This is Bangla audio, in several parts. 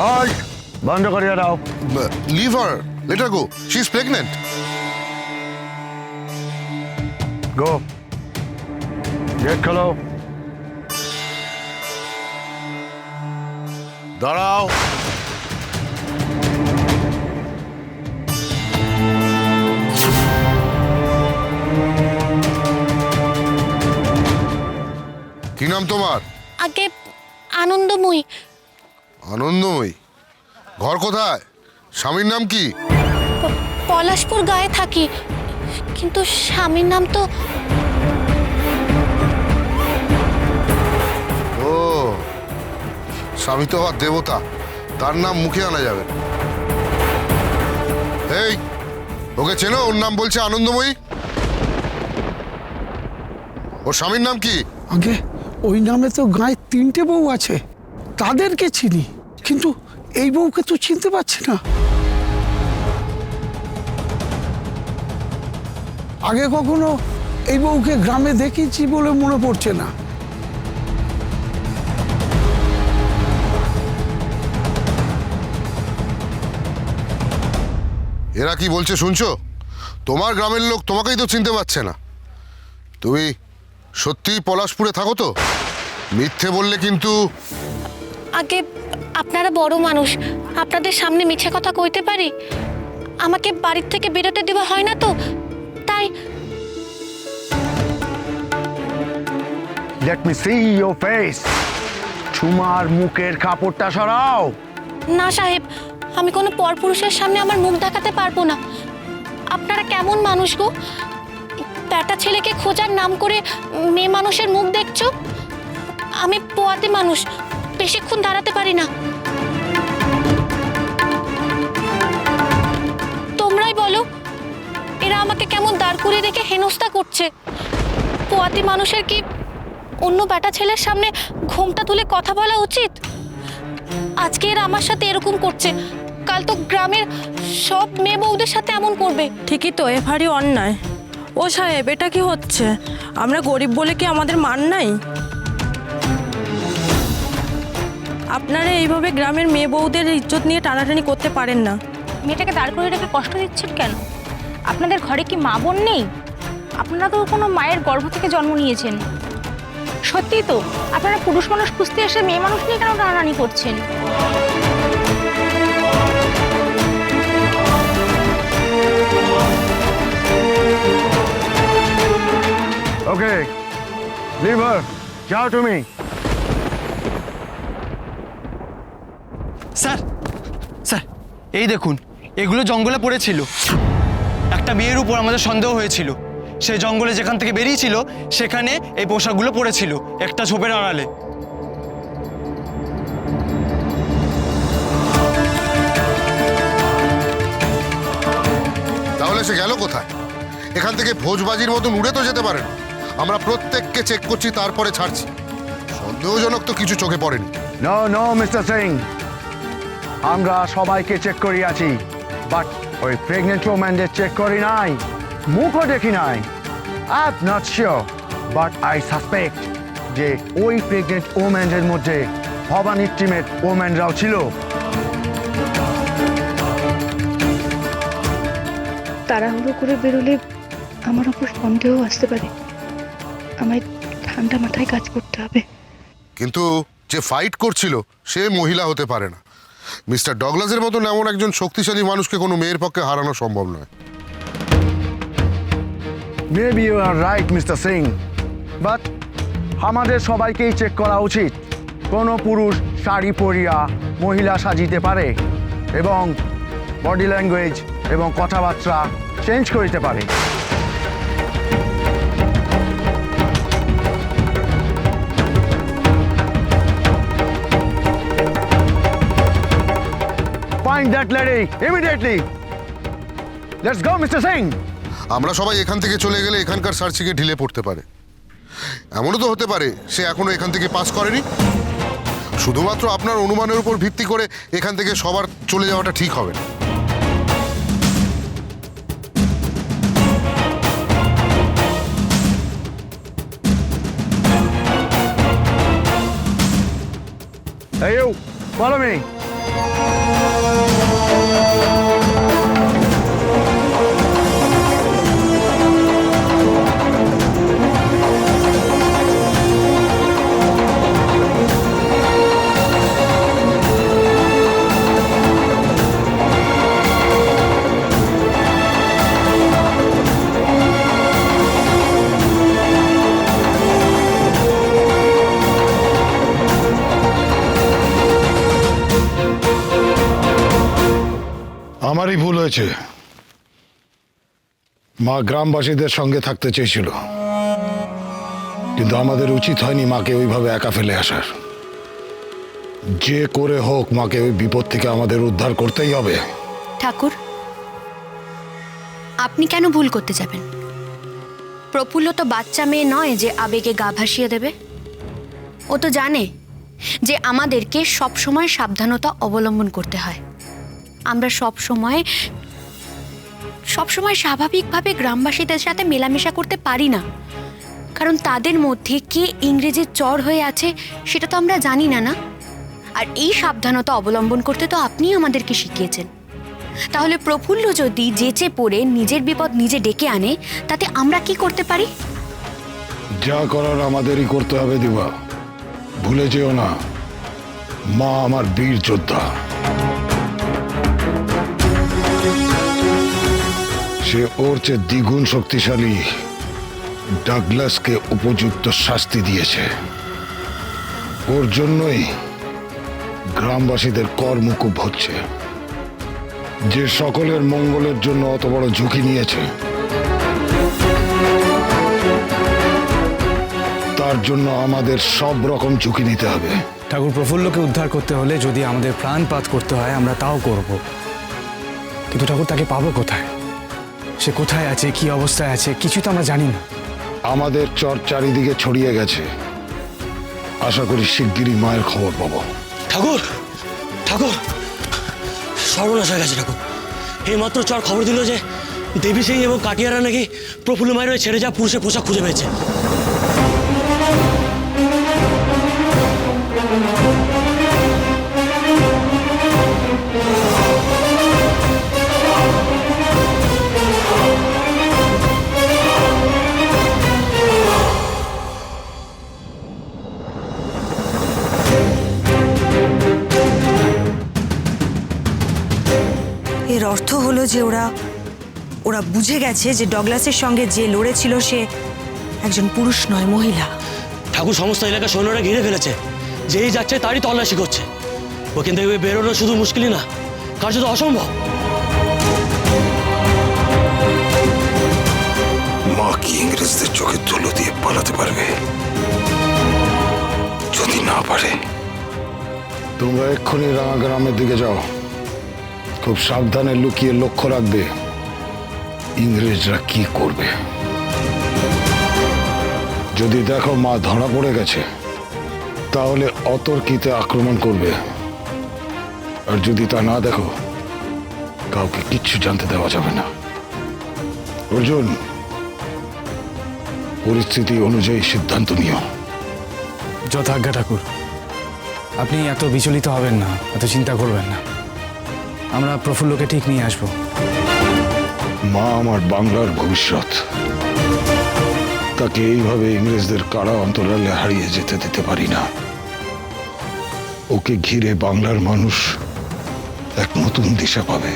হল্ট বন্ধ করিয়ে দাও। Leave her let her go she is pregnant go gate খোলো। দাঁড়াও। কি নাম তোমার? আগে আনন্দময়ী। আনন্দময়ী। ঘর কোথায়? স্বামীর নাম কি? পলাশপুর গায়ে থাকি। কিন্তু স্বামীর নাম তো ও স্বামী তো আবার দেবতা। তার নাম মুখে আনা যাবে এই ওকে চেনো? ওর নাম বলছে আনন্দময়ী। ওর স্বামীর নাম কি? আগে ওই নামে তো গায়ে তিনটে বউ আছে। তাদেরকে চিনি। কিন্তু এই বউকে তো চিনতে পারছি না। আগে কখনো এই বউকে গ্রামে দেখেছি বলে মনে পড়ছে না। এরা কি বলছে শুনছো? তোমার গ্রামের লোক তোমাকেই তো চিনতে পারছে না। তুমি সত্যিই পলাশপুরে থাকো তো? মিথ্যে বললে কিন্তু আগে আপনারা বড় মানুষ। আপনাদের সামনে মিছে কথা কইতে পারি? আমাকে বাড়ির থেকে বেরোতে দেওয়া হয় না তো? তাই let me see your face তোমার মুখের কাপড়টা সরাও। না সাহেব আমি কোনো পরপুরুষের সামনে আমার মুখ দেখাতে পারব না। আপনারা কেমন মানুষ গো? ব্যাটা ছেলেকে খোঁজার নাম করে মেয়ে মানুষের মুখ দেখছ? আমি পোয়াতে মানুষ। বেশিক্ষণ দাঁড়াতে পারি না। তোমরাই বলো, এরা আমাকে কেমন দাঁড় করিয়ে রেখে হেনস্থা করছে। পোয়াতি মানুষের কি অন্য ব্যাটা ছেলের সামনে ঘোমটা তুলে কথা বলা উচিত? আজকে এরা আমার সাথে এরকম করছে। কাল তো গ্রামের সব মেয়ে বউদের সাথে এমন করবে। ঠিকই তো এ ভারী অন্যায়। ও সাহেব, এটা কি হচ্ছে? আমরা গরিব বলে কি আমাদের মান নাই? আপনারা এইভাবে গ্রামের মেয়ে বউদের ইজ্জত নিয়ে টানাটানি করতে পারেন না। মেয়েটাকে দাঁড় করে রেখে কষ্ট দিচ্ছেন কেন? আপনাদের ঘরে কি মা বোন নেই? আপনারা তো কোনো মায়ের গর্ভ থেকে জন্ম নিয়েছেন। সত্যি তো আপনারা পুরুষ মানুষ খুঁজতে এসে মেয়ে মানুষ নিয়ে কেন টানাটানি করছেন? ওকে লিভার যাও তুমি এই দেখুন এগুলো জঙ্গলে পড়েছিল। একটা মেয়ের উপর আমাদের সন্দেহ হয়েছিল। সেই জঙ্গলে যেখান থেকে বেরিয়েছিল সেখানে এই পোশাকগুলো পড়েছিল একটা ঝোপের আড়ালে। তাহলে সে গেল কোথায়? এখান থেকে ভোজবাজির মতন উড়ে তো যেতে পারে আমরা প্রত্যেককে চেক করছি তারপরে ছাড়ছি। সন্দেহজনক তো কিছু চোখে পড়েনি। নো নো মিস্টার সিং আমরা সবাইকে চেক করিয়াছি বাট ওই প্রেগনেন্ট ওম্যানদের চেক করি নাই মুখও দেখি নাই। I not sure but I suspect যে ওই প্রেগনেন্ট ওম্যানদের মধ্যে ভবানীর টিমের ওম্যানরাও ছিল। তাড়াহুড়ো করে বেরোলে আমার ওপর সন্দেহ আসতে পারে। আমায় ঠান্ডা মাথায় কাজ করতে হবে। কিন্তু যে ফাইট করছিল সে মহিলা হতে পারে না। মিস্টার ডগলাসের মতন এমন একজন শক্তিশালী মানুষকে কোনো মেয়ের পক্ষে হারানো সম্ভব নয়। Maybe you are right mister Singh but আমাদের সবাইকেই চেক করা উচিত। কোনো পুরুষ শাড়ি পরিয়া মহিলা সাজিতে পারে এবং বডি ল্যাঙ্গুয়েজ এবং কথাবার্তা চেঞ্জ করিতে পারে। Find that lady immediately. Let's go, Mr. Singh. আমরা সবাই এখান থেকে চলে গেলে এখানকার সার্চিকে ঢিলে পড়তে পারে এমনও তো হতে পারে সে এখনও এখান থেকে পাস করেনি শুধুমাত্র আপনার অনুমানের উপর ভিত্তি করে এখান থেকে সবার চলে যাওয়াটা ঠিক হবে না Hey, you, follow me. Thank you. হয়েছে। মা গ্রামবাসীদের সঙ্গে থাকতে চেয়েছিল। কিন্তু আমাদের উচিত হয়নি মাকে ওইভাবে একা ফেলে আসার। যে করে হোক মাকে ওই বিপদ থেকে আমাদের উদ্ধার করতেই হবে। ঠাকুর, আপনি কেন ভুল করতে যাবেন? প্রফুল্ল তো বাচ্চা মেয়ে নয় যে আবেগে গা ভাসিয়ে দেবে। ও তো জানে যে আমাদেরকে সবসময় সাবধানতা অবলম্বন করতে হয়। আমরা সব সময় সবসময় স্বাভাবিকভাবে গ্রামবাসীদের সাথে মেলামেশা করতে পারি না। কারণ তাদের মধ্যে কে ইংরেজির চর হয়ে আছে সেটা তো আমরা জানি না না? আর এই সাবধানতা অবলম্বন করতে তো আপনিই আমাদেরকে শিখিয়েছেন। তাহলে প্রফুল্ল যদি যেচে পড়ে নিজের বিপদ নিজে ডেকে আনে, তাতে আমরা কি করতে পারি? যা করার আমাদেরই করতে হবে দিবা। ভুলে যেও না। মা আমার বীর যোদ্ধা। সে ওর চেয়ে দ্বিগুণ শক্তিশালী ডাগলাসকে উপযুক্ত শাস্তি দিয়েছে। ওর জন্যই গ্রামবাসীদের কর মুকুব হচ্ছে। যে সকলের মঙ্গলের জন্য অত বড় ঝুঁকি নিয়েছে, তার জন্য আমাদের সব রকম ঝুঁকি নিতে হবে। ঠাকুর, প্রফুল্লকে উদ্ধার করতে হলে যদি আমাদের প্রাণপাত করতে হয়, আমরা তাও করব। কিন্তু ঠাকুর, তাকে পাবো কোথায়? সে কোথায় আছে কি অবস্থায় আছে কিছু তো আমরা জানি না। আমাদের চর চারিদিকে ছড়িয়ে গেছে। আশা করি শিগগিরই মায়ের খবর পাবো। ঠাকুর ঠাকুর সর্বনাশ হয়ে গেছে ঠাকুর। এইমাত্র চর খবর দিল যে দেবী সিং এবং কাটিয়ারা নাকি প্রফুল্ল মায়ের ছেড়ে যা পুরুষের পোশাক খুঁজে পেয়েছে। যে ওরা ওরা বুঝে গেছে যে ডগলাসের সঙ্গে যে লড়েছিল সে একজন পুরুষ নয় মহিলা। ঠাকুর সমস্ত এলাকা সৈন্যরা ঘিরে ফেলেছে। যেই যাচ্ছে তারই তল্লাশি করছে। ওখান থেকে বেরোনো শুধু মুশকিলই না কার্যত অসম্ভব। মা কি ইংরেজদের চোখে ধুলো দিয়ে পালাতে পারবে? যদি না পারে। তোমরা এক্ষুনি রাঙা গ্রামের দিকে যাও। খুব সাবধানে লুকিয়ে লক্ষ্য রাখবে। ইংরেজরা কি করবে? যদি দেখো মা ধরা পড়ে গেছে, তাহলে অতর্কিতে আক্রমণ করবে। আর যদি তা না দেখো, কাউকে কিচ্ছু জানতে দেওয়া যাবে না। অর্জুন, পরিস্থিতি অনুযায়ী সিদ্ধান্ত নিও। যথাজ্ঞা ঠাকুর, আপনি এত বিচলিত হবেন না, এত চিন্তা করবেন না। আমরা প্রফুল্লকে ঠিক নিয়ে আসব। মা আমার বাংলার ভবিষ্যৎ। তাকে এইভাবে ইংরেজদের কারা অন্তরালে হারিয়ে যেতে দিতে পারি না। ওকে ঘিরে বাংলার মানুষ এক নতুন দিশা পাবে।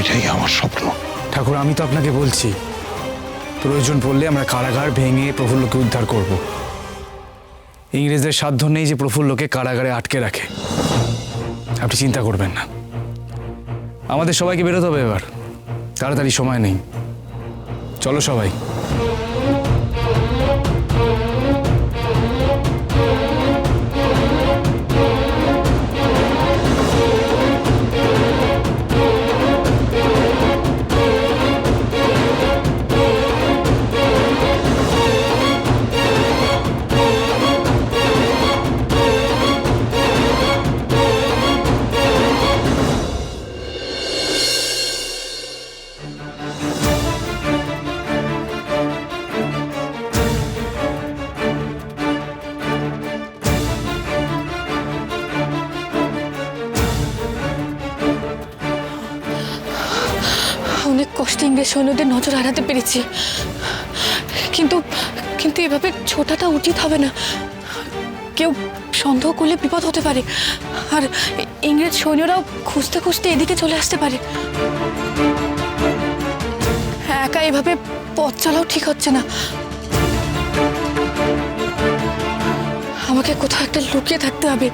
এটাই আমার স্বপ্ন। ঠাকুর আমি তো আপনাকে বলছি প্রয়োজন পড়লে আমরা কারাগার ভেঙে প্রফুল্লকে উদ্ধার করব। ইংরেজদের সাধ্য নেই যে প্রফুল্লকে কারাগারে আটকে রাখে। আপনি চিন্তা করবেন না। আমাদের সবাইকে বেরোতে হবে এবার। তাড়াতাড়ি সময় নেই। চলো সবাই। ইংরেজ সৈন্যদের নজর হারাতে পেরেছি। কিন্তু কিন্তু এভাবে ছোটাটা উচিত হবে না। কেউ সন্দেহ করলে বিপদ হতে পারে। আর ইংরেজ সৈন্যরাও খুঁজতে খুঁজতে এদিকে চলে আসতে পারে। একা এভাবে পথ চলাও ঠিক হচ্ছে না। আমাকে কোথাও একটা লুকিয়ে থাকতে হবে।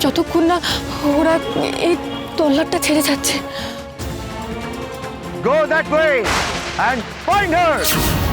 যতক্ষণ না ওরা এই তল্লাটটা ছেড়ে যাচ্ছে। Go that way and find her!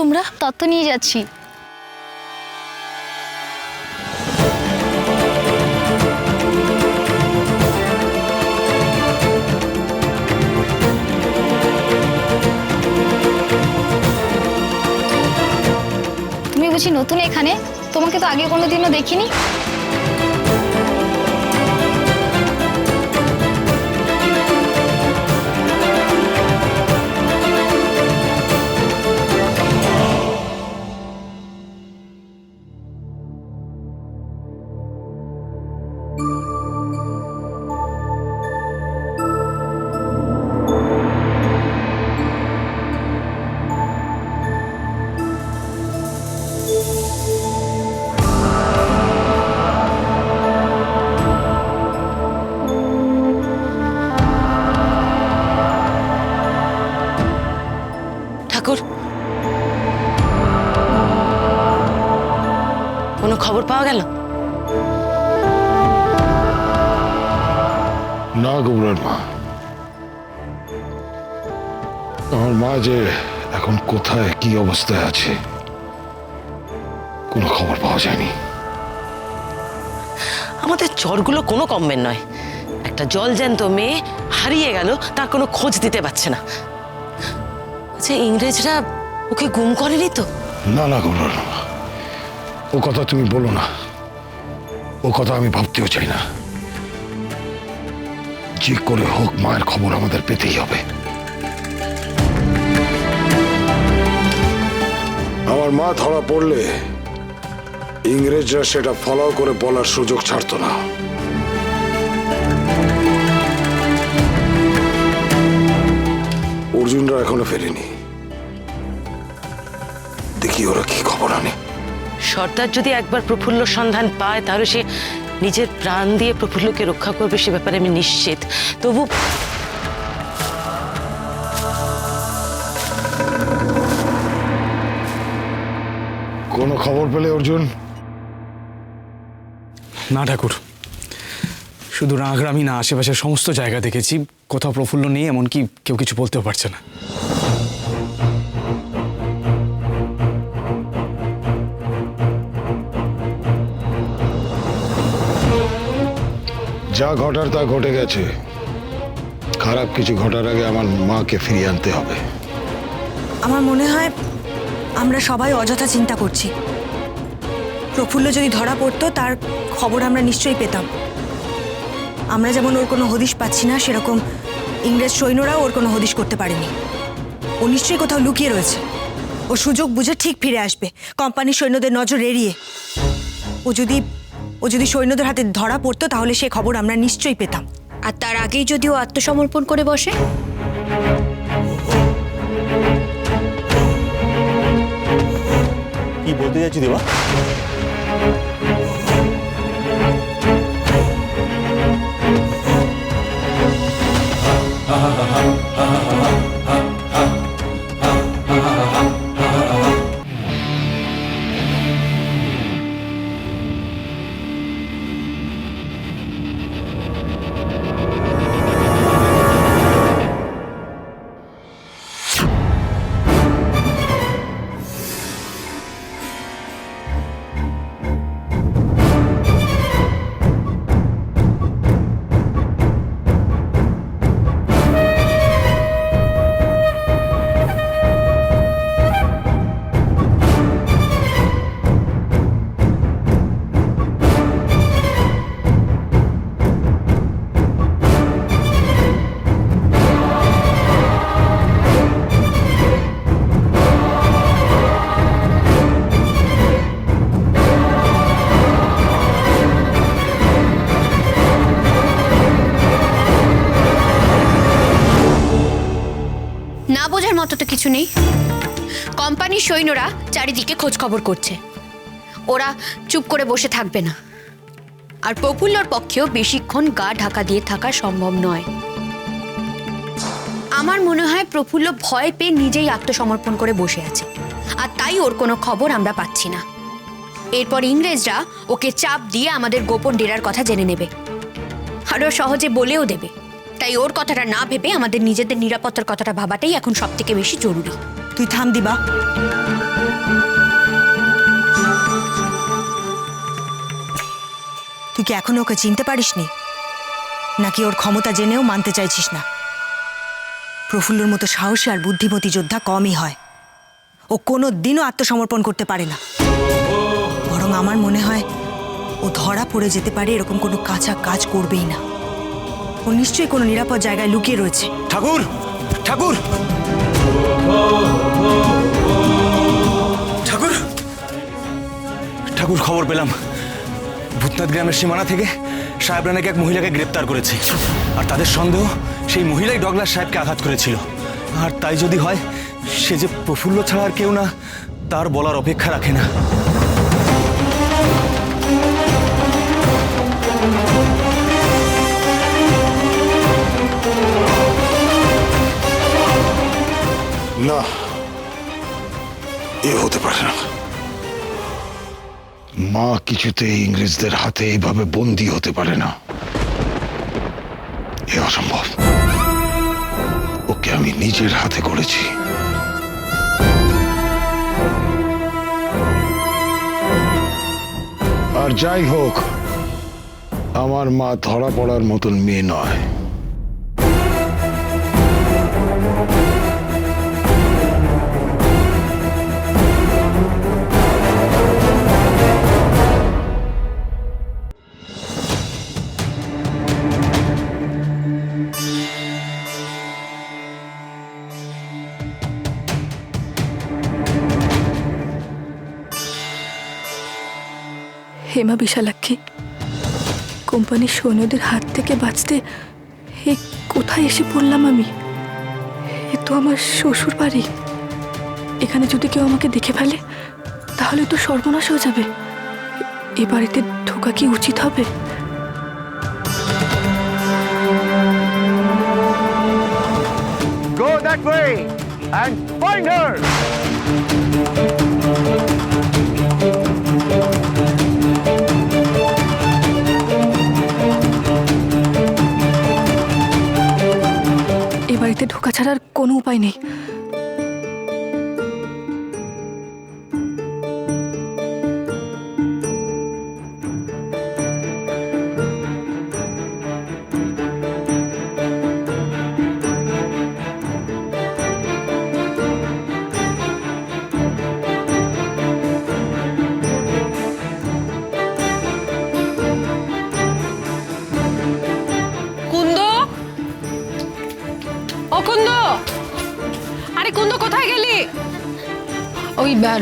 তোমরা তত্ত্ব নিয়ে যাচ্ছি। তুমি বুঝি নতুন এখানে? তোমাকে তো আগে কোনোদিনও দেখিনি? ঠাকুর। কোনো খবর পাওয়া গেল? না গোবরার মা। আমার মা যে এখন কোথায় কি অবস্থায় আছে কোনো খবর পাওয়া যায়নি। আমাদের চরগুলো কোনো কমবেন নয়। একটা জল জ্যান্ত মেয়ে হারিয়ে গেল তার কোনো খোঁজ দিতে পারছে না। আচ্ছা ইংরেজরা ওকে গুম করেনি তো? না না মা ও কথা তুমি বলো না। ও কথা আমি ভাবতেও চাই না। যে করে হোক মায়ের খবর আমাদের পেতেই হবে। আমার মা ধরা পড়লে ইংরেজরা সেটা ফলো করে বলার সুযোগ ছাড়তো না। অর্জুনরা এখনও ফেরেনি। দেখি ওরা কি খবর আনে? সর্দার যদি একবার প্রফুল্ল সন্ধান পায় তাহলে সে নিজের প্রাণ দিয়ে প্রফুল্লকে রক্ষা করবে সে ব্যাপারে আমি নিশ্চিত। তবু কোনো খবর পেলে অর্জুন? না ঠাকুর। শুধু রাগরামি না আশেপাশের সমস্ত জায়গা দেখেছি। কোথাও প্রফুল্ল নেই এমনকি কেউ কিছু বলতেও পারছে না। যা ঘটার তা ঘটে গেছে। খারাপ কিছু ঘটার আগে আমার মাকে ফিরিয়ে আনতে হবে। আমার মনে হয় আমরা সবাই অযথা চিন্তা করছি। প্রফুল্ল যদি ধরা পড়তো, তার খবর আমরা নিশ্চয়ই পেতাম। আমরা যেমন ওর কোনো হদিশ পাচ্ছি না, সেরকম ইংরেজ সৈন্যরাও ওর কোনো হদিশ করতে পারেনি। ও নিশ্চয়ই কোথাও লুকিয়ে রয়েছে। ও সুযোগ বুঝে ঠিক ফিরে আসবে। কোম্পানির সৈন্যদের নজর এড়িয়ে। ও যদি ও যদি সৈন্যদের হাতে ধরা পড়তো তাহলে সে খবর আমরা নিশ্চয়ই পেতাম। আর তার আগেই যদি ও আত্মসমর্পণ করে বসে? কি বলতে চাইছি দেবা? মতো তো কিছু নেই। কোম্পানির সৈন্যরা চারিদিকে খোঁজ খবর করছে। ওরা চুপ করে বসে থাকবে না। আর প্রফুল্লর পক্ষেও বেশিক্ষণ গা ঢাকা দিয়ে থাকা সম্ভব নয়। আমার মনে হয় প্রফুল্ল ভয় পেয়ে নিজেই আত্মসমর্পণ করে বসে আছে। আর তাই ওর কোনো খবর আমরা পাচ্ছি না। এরপর ইংরেজরা ওকে চাপ দিয়ে আমাদের গোপন ডেরার কথা জেনে নেবে। আর সহজে বলেও দেবে। তাই ওর কথাটা না ভেবে আমাদের নিজেদের নিরাপত্তার কথাটা ভাবাটাই এখন সব থেকে বেশি জরুরি। তুই থাম, দিবা। তুই কি এখনও ওকে চিনতে পারিসনি? নাকি ওর ক্ষমতা জেনেও মানতে চাইছিস না? প্রফুল্লর মতো সাহসী আর বুদ্ধিমতী যোদ্ধা কমই হয়। ও কোনো দিনও আত্মসমর্পণ করতে পারে না। বরং আমার মনে হয় ও ধরা পড়ে যেতে পারে এরকম কোনো কাঁচা কাজ করবেই না। ও নিশ্চয়ই কোনো নিরাপদ জায়গায় লুকিয়ে রয়েছে। ঠাকুর! ঠাকুর! ঠাকুর! ঠাকুর, খবর পেলাম। ভূতনাথ গ্রামের সীমানা থেকে সাহেব নাকি এক মহিলাকে গ্রেপ্তার করেছে। আর তাদের সন্দেহ, সেই মহিলাই ডগলাস সাহেবকে আঘাত করেছিল। আর তাই যদি হয়, সে যে প্রফুল্ল ছাড়া আর কেউ না, তার বলার অপেক্ষা রাখে না। না, এ হতে পারে না। মা কিছুতে ইংরেজদের হাতে এইভাবে বন্দি হতে পারে না। এ অসম্ভব। ওকে আমি নিজের হাতে করেছি। আর যাই হোক, আমার মা ধরা পড়ার মতন মেয়ে নয়। হেমা বিশালাক্ষী কোম্পানির সৈন্যদের হাত থেকে বাঁচতে এ কোথায় এসে পড়লাম আমি? এ তো আমার শ্বশুর বাড়ি। এখানে যদি কেউ আমাকে দেখে ফেলে, তাহলে তো সর্বনাশ হয়ে যাবে। এ বাড়িতে ঢোকা কি উচিত হবে? Go that way and find her! বাড়িতে ঢোকা ছাড়ার কোনো উপায় নেই।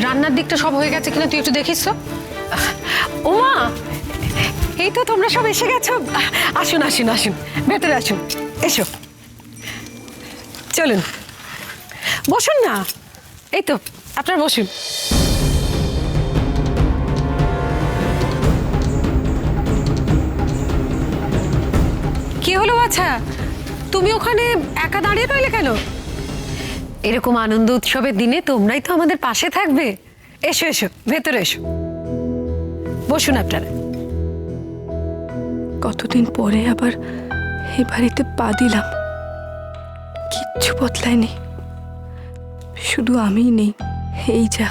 রান্নার দিকটা সব হয়ে গেছে কিনা তুই একটু দেখিস তো। ওমা, এই তো তোমরা সব এসে গেছো। আসুন আসুন আসুন, ভেতরে আসুন, এসো। চলুন। বসুন না। এই তো, আপনার বসুন। কি হলো আচ্ছা তুমি ওখানে একা দাঁড়িয়ে রইলে কেন? এরকম আনন্দ উৎসবের দিনে তোমরাই তো আমাদের পাশে থাকবে। এসো এসো, ভেতরে এসো। বসুন আপনারা। কতদিন পরে আবার এই বাড়িতে পা দিলাম। কিচ্ছু বদলায়নি। শুধু আমিই নেই, এই যা।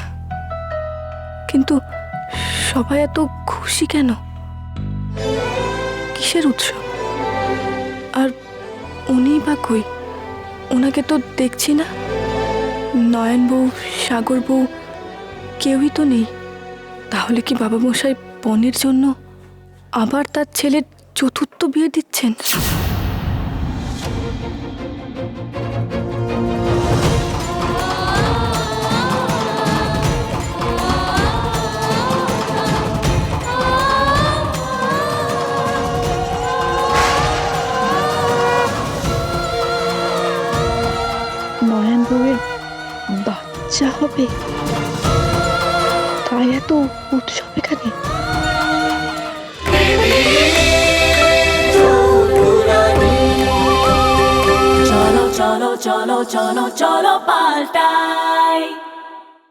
কিন্তু সবাই এত খুশি কেন? কিসের উৎসব? আর উনি বা কই? ওনাকে তো দেখছি না। নয়ন বউ, সাগর বউ, কেউই তো নেই। তাহলে কি বাবা মশাই পনেরো জন্য আবার তার ছেলের চতুর্থ বিয়ে দিচ্ছেন? বাচ্চা হবে তাই এত উৎসব এখানে cholo, cholo, cholo, cholo, cholo, paltai.